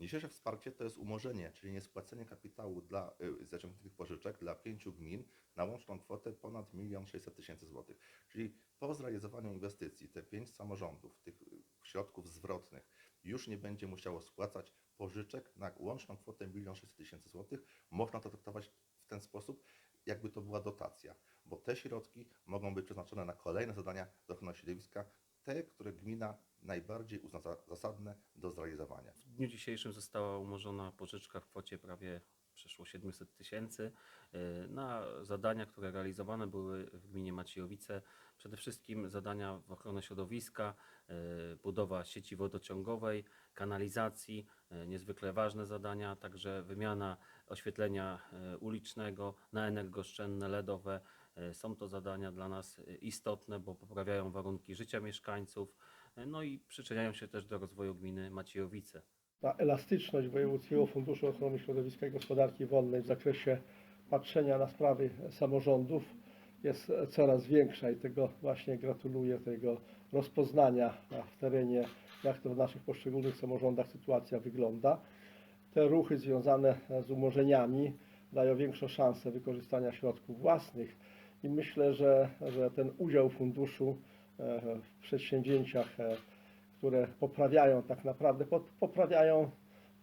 Dzisiejsze wsparcie to jest umorzenie, czyli niespłacenie kapitału dla y, zaciągniętych pożyczek dla pięciu gmin na łączną kwotę ponad 1 600 tysięcy złotych. Czyli po zrealizowaniu inwestycji te pięć samorządów, tych y, środków zwrotnych, już nie będzie musiało spłacać pożyczek na łączną kwotę 1 600 tysięcy złotych. Można to traktować w ten sposób, jakby to była dotacja, bo te środki mogą być przeznaczone na kolejne zadania do ochrony środowiska, te, które gmina najbardziej uzna za zasadne do zrealizowania. W dniu dzisiejszym została umorzona pożyczka w kwocie prawie przeszło 700 tysięcy y, na zadania, które realizowane były w gminie Maciejowice. Przede wszystkim zadania w ochronę środowiska, y, budowa sieci wodociągowej, kanalizacji, y, niezwykle ważne zadania, także wymiana oświetlenia ulicznego na energooszczędne, LEDowe. Są to zadania dla nas istotne, bo poprawiają warunki życia mieszkańców, no i przyczyniają się też do rozwoju gminy Maciejowice. Ta elastyczność Wojewódzkiego Funduszu Ochrony Środowiska i Gospodarki Wodnej w zakresie patrzenia na sprawy samorządów jest coraz większa i tego właśnie gratuluję, tego rozpoznania w terenie, jak to w naszych poszczególnych samorządach sytuacja wygląda. Te ruchy związane z umorzeniami dają większą szansę wykorzystania środków własnych i myślę, że, że ten udział funduszu e, w przedsięwzięciach e, które poprawiają tak naprawdę, poprawiają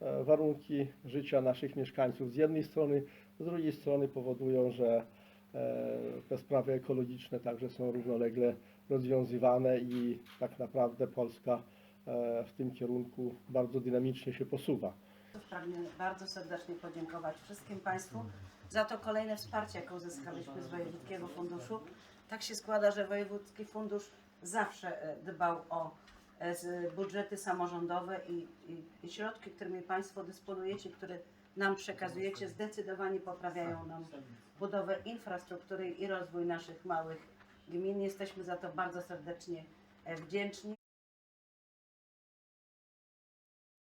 e, warunki życia naszych mieszkańców z jednej strony, z drugiej strony powodują, że e, te sprawy ekologiczne także są równolegle rozwiązywane i tak naprawdę Polska e, w tym kierunku bardzo dynamicznie się posuwa. Pragnę bardzo serdecznie podziękować wszystkim Państwu za to kolejne wsparcie, jakie uzyskaliśmy z Wojewódzkiego Funduszu. Tak się składa, że Wojewódzki Fundusz zawsze dbał o budżety samorządowe i, i, i środki, którymi Państwo dysponujecie, które nam przekazujecie, zdecydowanie poprawiają nam budowę infrastruktury i rozwój naszych małych gmin. Jesteśmy za to bardzo serdecznie e, wdzięczni.